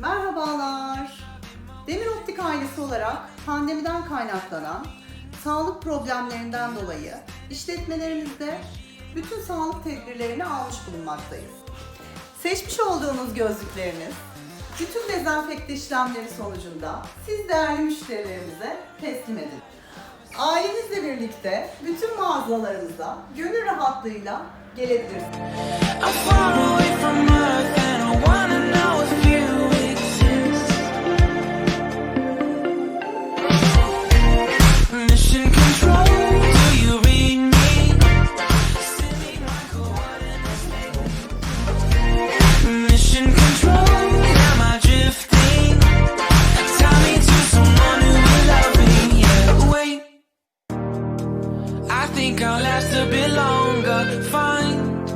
Merhabalar. Demir Optik ailesi olarak pandemiden kaynaklanan sağlık problemlerinden dolayı işletmelerimizde bütün sağlık tedbirlerini almış bulunmaktayız. Seçmiş olduğunuz gözlükleriniz bütün dezenfekte işlemleri sonucunda siz değerli müşterilerimize teslim edin. Ailenizle birlikte bütün mağazalarımıza gönül rahatlığıyla gelebilirsiniz. think I'll last a bit longer. Find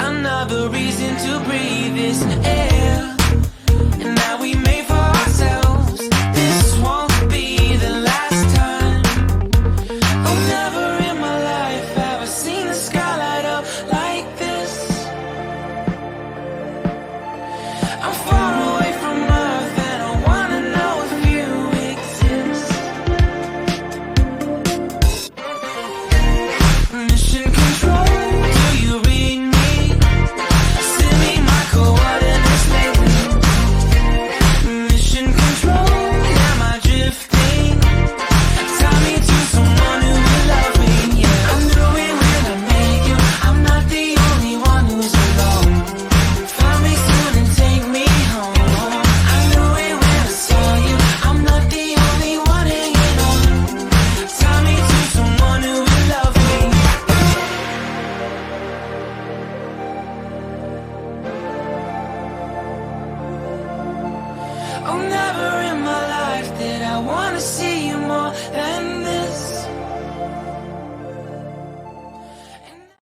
another reason to breathe this Oh, never in my life did I wanna see you more than this.